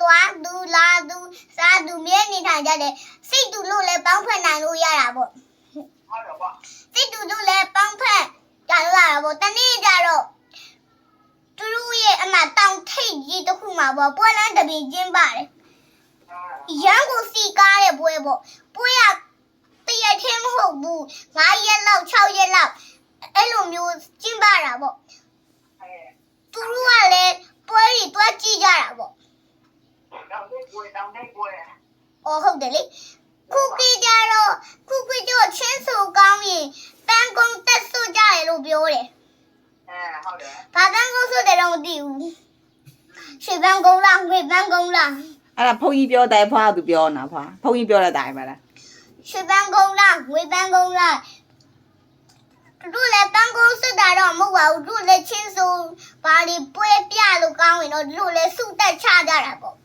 သွားသူလာသူစားသူမြဲနေထိုင်ကြတယ်စိတ်တူလို့လည်းပေါင်းဖက်နိုင်လို့ရတာပေါ့ဟုတ်တယ်ပေါ့စိတ်တူလို့လည်းပေါင်းဖက်ကြလို့ရတာပေါ့တနေ့ကျတော့သူတို့ရဲ့အမတောင်ထိတ်ကြီးတစ်ခုမှာပေါ့ပွဲလန်းတပင်ကျင်းပါတယ်အဲရန်ကိုစီကားတဲ့ပွဲပေါ့ပွဲကတရက်ချင်းမဟုတ်ဘူး9ရက်လောက်6ရက်လောက်အဲ့လိုမျိုးကျင်းပတာပေါ့အဲသူတို့ကလည်းပွဲတွေတွားကြည့်ကြတာပေါ့ တောင်းတဲ့ပွဲတောင်းတဲ့ပွဲအော်ဟုတ်တယ်လေခုခေတ်ကြတော့ခုခေတ်ကျတော့ချင်းစုကောင်းရင်ပန်းကုန်းတက်စုကြရလို့ပြောတယ်အဲဟုတ်တယ်ဘာပန်းကုန်းစုတယ်တော့မသိဘူးရှေ့ပန်းကုန်းလားငွေပန်းကုန်းလားအဲ့ဒါဖုန်းကြီးပြောတယ်ဖွာသူပြောတာဖွာဖုန်းကြီးပြောတဲ့အတိုင်းပါလားရှေ့ပန်းကုန်းလားငွေပန်းကုန်းလားတို့လည်းပန်းကုန်းစစ်တာတော့မဟုတ်ပါဘူးတို့လည်းချင်းစုဘာတွေပွဲပြလို့ကောင်းရင်တော့တို့လည်းစုတက်ချကြတာပေါ့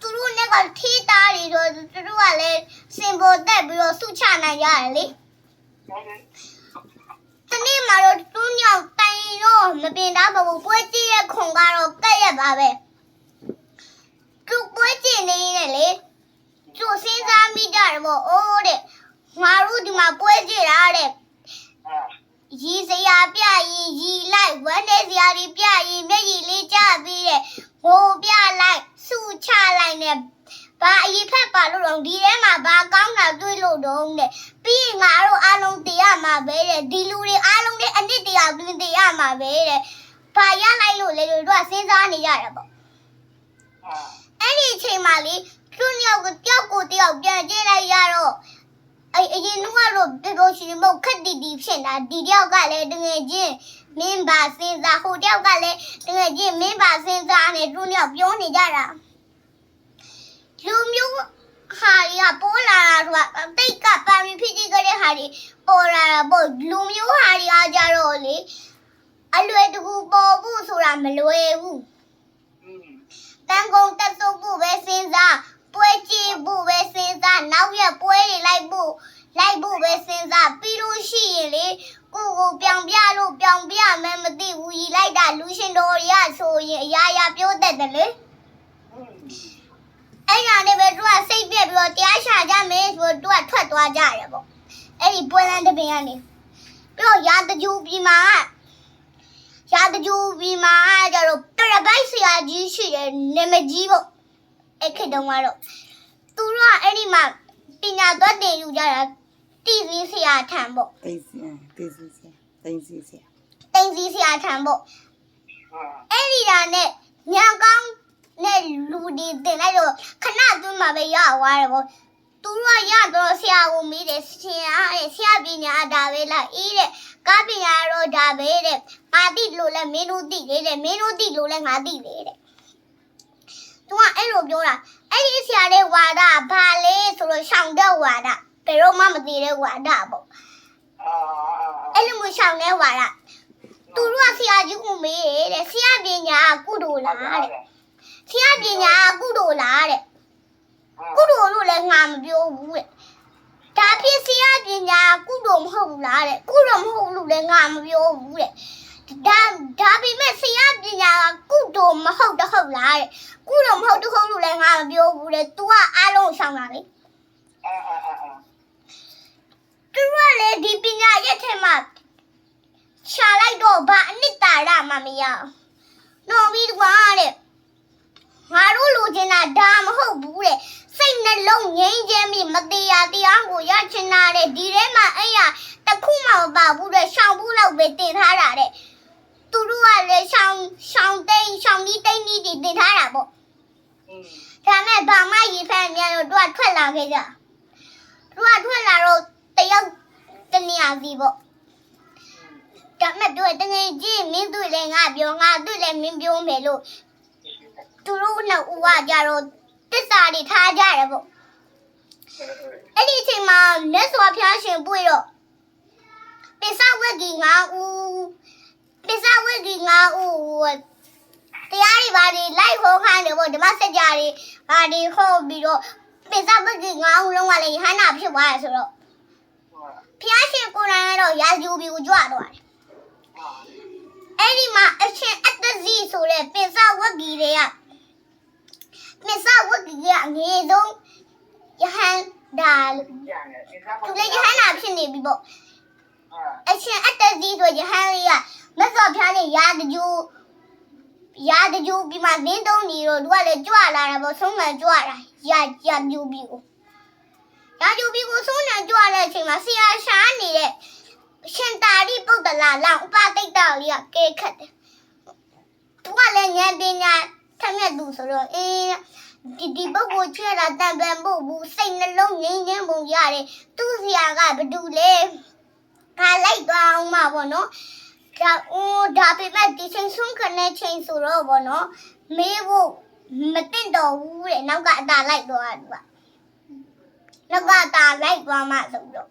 သူတို့နဲ့ကထီးသားတွေတော့သူတို့ကလည်းစင်ပေါ်တက်ပြီးတော့စုချနိုင်ရတယ်လေဟုတ်တယ်။တနေ့မှာတော့သူးညောင်တိုင်တော့မပင်သားပါဘူးပွဲကြည့်ရခွန်ကတော့ကက်ရက်ပါပဲ။သူပွဲကြည့်နေနေလေ။သူစဉ်းစားမိကြတယ်ပေါ့။အိုးတဲ့ငါတို့ဒီမှာပွဲကြည့်တာတဲ့အဲ။ရီစရာပြရင်ရီလိုက်ဝမ်းနေစရာတွေပြရင်မျက်ရည်လေးကျပြီးတဲ့ဟိုပြလိုက်စု ချလိုက်နဲ့ဘာအရင်ဖက်ပါလို့တော့ဒီထဲမှာဘာကောင်းတာတွေ့လို့တော့တဲ့ပြီးရင်ငါတို့အားလုံးတရားမှာပဲတဲ့ဒီလူတွေအားလုံးနဲ့အနစ်တရားပြင်တရားမှာပဲတဲ့ဘာရလိုက်လို့လေတို့ကစဉ်းစားနေရတာပေါ့အဲအဲ့ဒီအချိန်မှာလေသူညောက်ကတယောက်ကိုတယောက်ပြန်ကျင်းလိုက်ရတော့အဲ့အရင်ကတော့တော်တော်ရှင်မခက်တီတီဖြစ်တာဒီတယောက်ကလည်းတငယ်ချင်းမင်းပါစဉ်းစားဟိုတယောက်ကလည်းတငယ်ချင်းမင်းပါစဉ်းစားနဲ့သူညောက်ပြောနေကြတာ လူမျိုးဟာတွေကပေါ်လာတာဆိုတာတိတ်ကပန်ပြီးဖြစ်ကြည့်ကြတဲ့ဟာတွေပေါ်လာတာပေါ့လူမျိုးဟာတွေကကြတော့လေအလွယ်တကူပေါ်ဖို့ဆိုတာမလွယ်ဘူးတန်ကုန်တက်စုပ်ဖို့ပဲစဉ်းစားပွဲကြည့်ဖို့ပဲစဉ်းစားနောက်ရပွဲတွေလိုက်ဖို့လိုက်ဖို့ပဲစဉ်းစားပြီးလို့ရှိရင်လေကိုကိုပြောင်ပြလို့ပြောင်ပြမယ်မသိဘူးကြီးလိုက်တာလူရှင်တော်တွေကဆိုရင်အရာရာပြောတတ်တယ်လေ အဲ့ညာနဲ့ပဲသူကစိတ်ပြက်ပြီးတော့တရားရှာကြမယ်ဆိုတော့သူကထွက်သွားကြတယ်ပေါ့အဲ့ဒီပွဲလန်းတစ်ပင်ကနေပြီးတော့ရာတကြူပြည်မှာကရာတကြူပြည်မှာကကျတော့တရပိုက်ဆရာကြီးရှိတယ်နာမည်ကြီးပေါ့အဲ့ခေတ်တုန်းကတော့သူတို့ကအဲ့ဒီမှာပညာသွားတင်ယူကြတာတီစင်းဆရာထံပေါ့တိတ်စီတိတ်စီဆရာတိတ်စီဆရာတင်စီဆရာထံပေါ့အဲအဲ့ဒီတာနဲ့ညံကောင်း နဲ့လူဒီတင်လိုက်တော့ခဏအတွင်းမှာပဲရသွားတယ်ပေါ့သူတို့ကရတော့ဆရာကိုမေးတယ်ဆရာတဲ့ဆရာပညာဒါပဲလားအေးတဲ့ကားပညာတော့ဒါပဲတဲ့ငါတိလို့လဲမင်းတို့တိလေတဲ့မင်းတို့တိလို့လဲငါတိလေတဲ့သူကအဲ့လိုပြောတာအဲ့ဒီဆရာလေးဝါဒဘာလဲဆိုတော့ရှောင်းတဲ့ဝါဒဘယ်တော့မှမသိတဲ့ဝါဒပေါ့အာအဲ့လိုမျိုးရှောင်းတဲ့ဝါဒသူတို့ကဆရာကြီးကိုမေးတယ်တဲ့ဆရာပညာကကုသိုလ်လားတဲ့ ဆရာပညာကကုသိုလ်လားတဲ့ကုသိုလ်လို့လည်းငါမပြောဘူးတဲ့ဒါဖြစ်ဆရာပညာကကုသိုလ်မဟုတ်ဘူးလားတဲ့ကုသိုလ်မဟုတ်လို့လည်းငါမပြောဘူးတဲ့ဒါဒါပေမဲ့ဆရာပညာကကုသိုလ်မဟုတ်တော့ဟုတ်လားတဲ့ကုသိုလ်မဟုတ်တော့ဟုတ်လို့လည်းငါမပြောဘူးတဲ့ तू ကအားလုံးဆောင်တာလေအာအာအာအာသူကလည်းဒီပညာရက်ထဲမှာရှာလိုက်တော့ဘာအနှစ်သာရမှမရအောင်နော်ပြီးကွာတဲ့ ငါတို့လူချင်းတာဒါမဟုတ်ဘူးတဲ့စိတ်နှလုံးငြိမ်းချမ်းပြီးမတရားတရားကိုရချင်တာတဲ့ဒီထဲမှာအဲ့ရတစ်ခုမှမပါဘူးတဲ့ရှောင်းဘူးလောက်ပဲတင်ထားတာတဲ့သူတို့ကလည်းရှောင်းရှောင်းတိန်ရှောင်းဒီတိန်ဒီတင်ထားတာပေါ့อืมဒါမဲ့ဘာမှရေဖက်မြန်တော့သူကထွက်လာခဲ့ကြသူကထွက်လာတော့တယောက်တနေရာစီပေါ့ဒါမဲ့သူကတငယ်ချင်းမင်းတို့လည်းငါပြောငါတို့လည်းမင်းပြောမယ်လို့ သူတို့နှစ်ဦးကကြတော့တစ္ဆာတွေထားကြတယ်ပေါ့အဲ့ဒီအချိန်မှာလက်စွာဖျားရှင်ပွေတော့ပိစဝက်ကြီးငါဦးပိစဝက်ကြီးငါဦးတရားတွေဘာတွေလိုက်ဟောခိုင်းတယ်ပေါ့ဓမ္မစကြာတွေဘာတွေဟောပြီးတော့ပိစဝက်ကြီးငါဦးလုံးကလည်းဟန္တာဖြစ်သွားတယ်ဆိုတော့ဖျားရှင်ကိုယ်တိုင်ကတော့ရာဇူဘီကိုကြွသွားတယ်အဲ့ဒီမှာအရှင်အတ္တဇီဆိုတဲ့ပင်စဝက်ကြီးတွေကမြတ်စွာဝတ် ကြီးကအငယ်ဆုံးယဟန်ဒါလို့ကျန်တယ်ဒီစားသူလည်းယဟန်နာဖြစ်နေပြီပေါ့အာအရှင်အတ္တဇီဆိုယဟန်လေးကမြတ်စွာဘုရားနဲ့ရာတကြိုးရာတကြိုးပြီးမှမင်းသုံးနေတော့သူကလည်းကြွလာတာပေါ့ဆုံးမှန်ကြွတာရာရာပြူပြီးကိုရာပြူပြီးကိုဆုံးမှန်ကြွတဲ့အချိန်မှာဆရာရှားနေတဲ့ရှင်တာရိပုတ္တလာလောင်ဥပတိတ်တော်လေးကကဲခတ်တယ်သူကလည်းဉာဏ်ပညာထက်မြက်သူဆိုတော့အေး ဒီဒီပုဂ္ဂိုလ်ချဲတာတန်ပန်ဖို့ဘူးစိတ်နှလုံးငြိမ်းချမ်းပုံရတယ်သူ့ဆရာကဘာတူလဲခါလိုက်သွားအောင်မှာပေါ့နော်ဒါဦးဒါပေမဲ့ဒီချိန်ဆုံးခနဲ့ချိန်ဆိုတော့ပေါ့နော်မေးဖို့မတင်တော့ဘူးတဲ့နောက်ကအတာလိုက်သွားတယ်ကနောက်ကအတာလိုက်သွားမှဆိုတော့